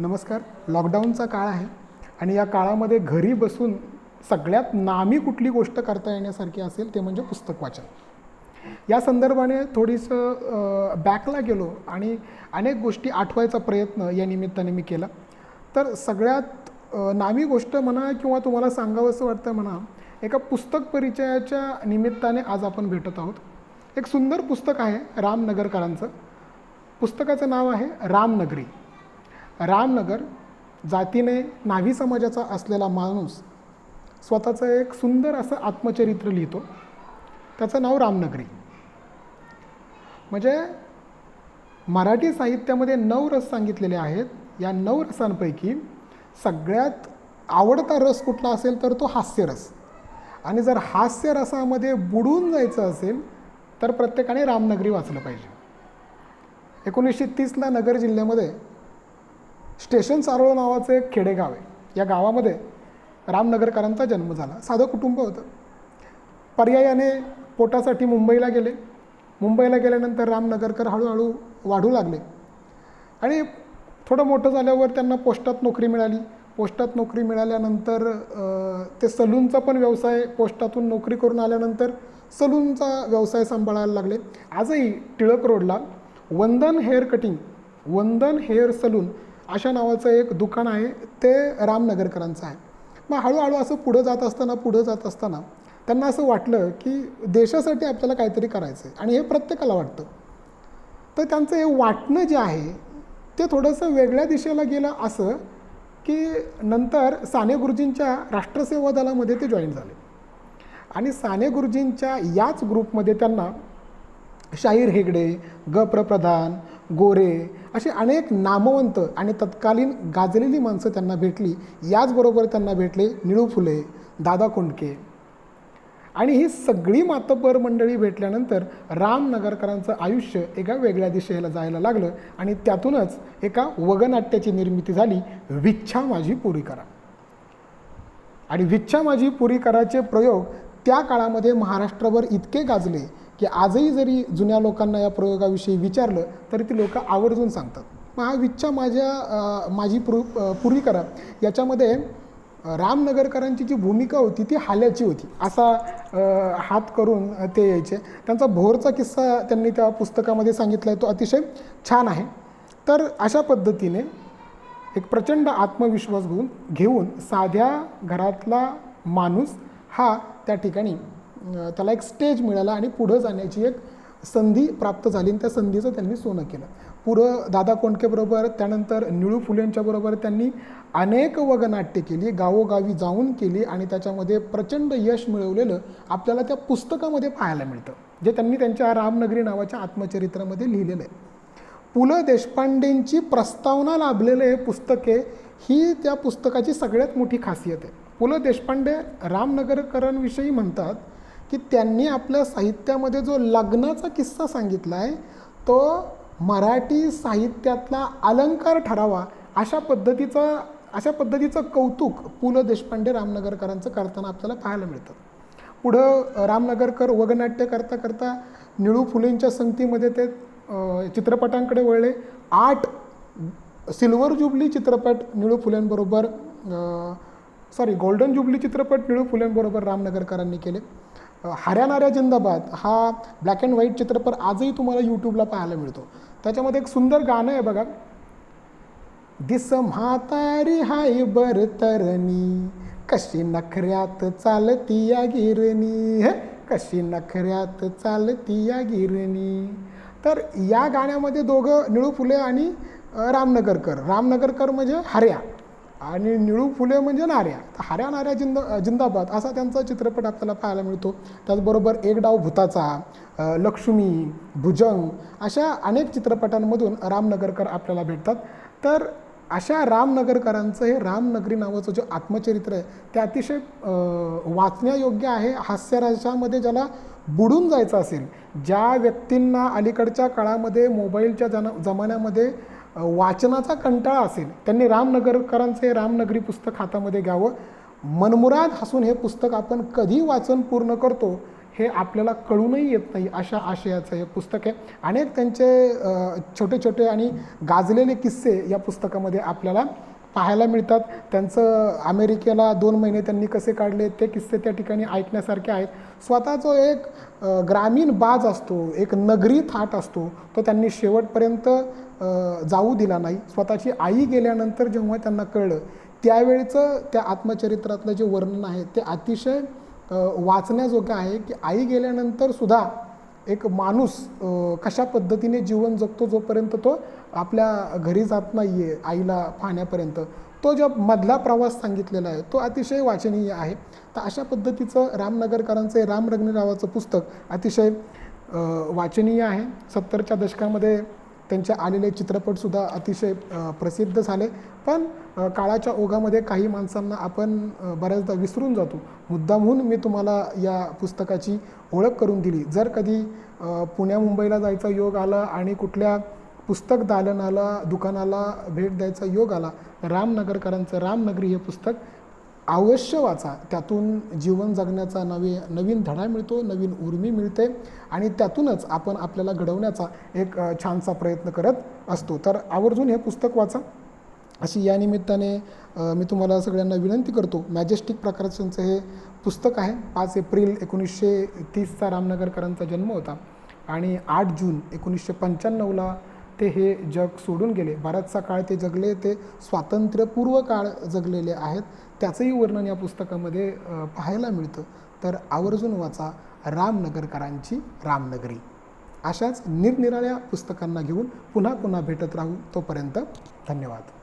नमस्कार. लॉकडाऊनचा काळ आहे आणि या काळामध्ये घरी बसून सगळ्यात नामी कुठली गोष्ट करता येण्यासारखी असेल ते म्हणजे पुस्तक वाचन. या संदर्भाने थोडीसं बॅकला गेलो आणि अनेक गोष्टी आठवायचा प्रयत्न या निमित्ताने मी केला. तर सगळ्यात नामी गोष्ट म्हणा किंवा तुम्हाला सांगावंसं वाटतं म्हणा एका पुस्तक परिचयाच्या निमित्ताने आज आपण भेटत आहोत. एक सुंदर पुस्तक आहे रामनगरकरांचं. पुस्तकाचं नाव आहे रामनगरी. रामनगर जातीने नावी समाजाचा असलेला माणूस स्वतःचं एक सुंदर असं आत्मचरित्र लिहितो. त्याचं नाव रामनगरी. म्हणजे मराठी साहित्यामध्ये नऊ रस सांगितलेले आहेत. या नऊ रसांपैकी सगळ्यात आवडता रस कुठला असेल तर तो हास्यरस आणि जर हास्य रसामध्ये बुडून जायचं असेल तर प्रत्येकाने रामनगरी वाचलं पाहिजे. एकोणीसशे तीसला नगर जिल्ह्यामध्ये स्टेशन सारोळ नावाचं एक खेडेगाव आहे. या गावामध्ये रामनगरकरांचा जन्म झाला. साधं कुटुंब होतं. पर्यायाने पोटासाठी मुंबईला गेले. मुंबईला गेल्यानंतर रामनगरकर हळूहळू वाढू लागले. आणि थोडं मोठं झाल्यावर त्यांना पोस्टात नोकरी मिळाली. पोस्टात नोकरी मिळाल्यानंतर ते सलूनचा पण व्यवसाय पोस्टातून नोकरी करून आल्यानंतर सलूनचा व्यवसाय सांभाळायला लागले. आजही टिळक रोडला Vandan hair cutting Vandan hair salon अशा नावाचं एक दुकान आहे ते रामनगरकरांचं आहे. मग हळूहळू असं पुढं जात असताना पुढं जात असताना त्यांना असं वाटलं की देशासाठी आपल्याला काहीतरी करायचं आहे आणि हे प्रत्येकाला वाटतं. तर त्यांचं हे वाटणं जे आहे ते थोडंसं वेगळ्या दिशेला गेलं असं की नंतर साने गुरुजींच्या राष्ट्रसेवा दलामध्ये ते जॉईन झाले. आणि साने गुरुजींच्या याच ग्रुपमध्ये त्यांना शाहीर हेगडे ग प्र प्रधान गोरे अशी अनेक नामवंत आणि तत्कालीन गाजलेली माणसं त्यांना भेटली. याचबरोबर त्यांना भेटले निळू फुले दादा कोंडके. आणि ही सगळी मातब्बर मंडळी भेटल्यानंतर रामनगरकरांचं आयुष्य एका वेगळ्या दिशेला जायला लागलं आणि त्यातूनच एका वगनाट्याची निर्मिती झाली. विच्छा माझी पुरी करा. आणि विच्छा माझी पुरी कराचे प्रयोग त्या काळामध्ये महाराष्ट्रभर इतके गाजले की आजही जरी जुन्या लोकांना या प्रयोगाविषयी विचारलं तरी ती लोकं आवर्जून सांगतात. मग हा विच्छा माझ्या माझी पुर पूर्वी करा. याच्यामध्ये रामनगरकरांची जी भूमिका होती ती हाल्याची होती. असा हात करून ते यायचे. त्यांचा भोरचा किस्सा त्यांनी त्या पुस्तकामध्ये सांगितला आहे तो अतिशय छान आहे. तर अशा पद्धतीने एक प्रचंड आत्मविश्वास घेऊन घेऊन साध्या घरातला माणूस हा त्या ठिकाणी त्याला एक स्टेज मिळाला आणि पुढं जाण्याची एक संधी प्राप्त झाली. आणि त्या संधीचं त्यांनी सोनं केलं. पुढं दादा कोंडकेबरोबर त्यानंतर निळू फुलेंच्याबरोबर त्यांनी अनेक वगनाट्य केली गावोगावी जाऊन केली आणि त्याच्यामध्ये प्रचंड यश मिळवलेलं आपल्याला त्या पुस्तकामध्ये पाहायला मिळतं. जे त्यांनी त्यांच्या रामनगरी नावाच्या आत्मचरित्रामध्ये लिहिलेलं आहे. पु ल देशपांडेंची प्रस्तावना लाभलेलं हे पुस्तके ही त्या पुस्तकाची सगळ्यात मोठी खासियत आहे. पु ल देशपांडे रामनगरकरांविषयी म्हणतात की त्यांनी आपल्या साहित्यामध्ये जो लग्नाचा किस्सा सांगितला आहे तो मराठी साहित्यातला अलंकार ठरावा अशा पद्धतीचा अशा पद्धतीचं कौतुक पु ल देशपांडे रामनगरकरांचं करताना आपल्याला पाहायला मिळतं. पुढं रामनगरकर वगनाट्य करता करता निळू फुलेंच्या संगतीमध्ये ते चित्रपटांकडे वळले. आठ सिल्वर जुबली चित्रपट निळू फुलेंबरोबर सॉरी गोल्डन जुबली चित्रपट निळू फुलेंबरोबर रामनगरकरांनी केले. अ, हऱ्यानाऱ्या जिंदाबाद हा ब्लॅक अँड व्हाईट चित्रपट आजही तुम्हाला यूट्यूबला पाहायला मिळतो. त्याच्यामध्ये एक सुंदर गाणं आहे बघा. दिस म्हातारी हाय बरतरणी कशी नखऱ्यात चालती या गिरणी हे कशी नखऱ्यात चालती या गिरणी. तर या गाण्यामध्ये दोघं निळू फुले आणि रामनगरकर. रामनगरकर म्हणजे हऱ्या. आणि निळू फुले म्हणजे नाऱ्या. तर हऱ्या नाऱ्या जिंद जिंदाबाद असा त्यांचा चित्रपट आपल्याला पाहायला मिळतो. त्याचबरोबर एक डाव भूताचा लक्ष्मी भुजंग अशा अनेक चित्रपटांमधून रामनगरकर आपल्याला भेटतात. तर अशा रामनगरकरांचं हे रामनगरी नावाचं जे आत्मचरित्र आहे ते अतिशय वाचण्यायोग्य आहे. हास्यराशामध्ये ज्याला बुडून जायचं असेल ज्या व्यक्तींना अलीकडच्या काळामध्ये मोबाईलच्या जन जमान्यामध्ये वाचनाचा कंटाळा असेल त्यांनी रामनगरकरांचे रामनगरी पुस्तक हातामध्ये घ्यावं. मनमुराद हसून हे पुस्तक आपण कधी वाचन पूर्ण करतो हे आपल्याला कळूनही येत नाही अशा आशयाचं हे पुस्तक आहे. अनेक त्यांचे छोटे छोटे आणि गाजलेले किस्से या पुस्तकामध्ये आपल्याला पाहायला मिळतात. त्यांचं अमेरिकेला दोन महिने त्यांनी कसे काढले ते किस्से त्या ठिकाणी ऐकण्यासारखे आहेत. स्वतः जो एक ग्रामीण बाज असतो एक नगरी थाट असतो तो त्यांनी शेवटपर्यंत जाऊ दिला नाही. स्वतःची आई गेल्यानंतर जेव्हा त्यांना कळलं त्यावेळचं त्या आत्मचरित्रातलं जे वर्णन आहे ते अतिशय वाचण्याजोगं आहे की आई गेल्यानंतर सुद्धा एक माणूस कशा पद्धतीने जीवन जगतो जोपर्यंत तो आपल्या घरी जात नाही आहे आईला पाहण्यापर्यंत. तो जो मधला प्रवास सांगितलेला आहे तो अतिशय वाचनीय आहे. तर अशा पद्धतीचं रामनगरकरांचं हे राम पुस्तक अतिशय वाचनीय आहे. सत्तरच्या दशकामध्ये त्यांचे आलेले चित्रपटसुद्धा अतिशय प्रसिद्ध झाले. पण काळाच्या ओघामध्ये काही माणसांना आपण बऱ्याचदा विसरून जातो. मुद्दामहून मी तुम्हाला या पुस्तकाची ओळख करून दिली. जर कधी पुण्या मुंबईला जायचा योग आला आणि कुठल्या पुस्तक दालनाला दुकानाला भेट द्यायचा योग आला रामनगरकरांचं रामनगरी हे पुस्तक अवश्य वाचा. त्यातून जीवन जगण्याचा नवे नवीन धडा मिळतो नवीन उर्मी मिळते आणि त्यातूनच आपण आपल्याला घडवण्याचा एक छानसा प्रयत्न करत असतो. तर आवर्जून हे पुस्तक वाचा. अशी या निमित्ताने मी तुम्हाला सगळ्यांना विनंती करतो मॅजेस्टिक प्रकाशनचं हे पुस्तक आहे. पाच एप्रिल एकोणीसशे तीसचा रामनगरकरांचा जन्म होता आणि आठ जून एकोणीसशे पंच्याण्णवला ते हे जग सोडून गेले. बराचसा काळ ते जगले ते स्वातंत्र्यपूर्व काळ जगलेले आहेत. त्याचंही वर्णन या पुस्तकामध्ये पाहायला मिळतं. तर आवर्जून वाचा रामनगरकरांची रामनगरी. अशाच निरनिराळ्या पुस्तकांना घेऊन पुन्हा पुन्हा भेटत राहू. तोपर्यंत धन्यवाद.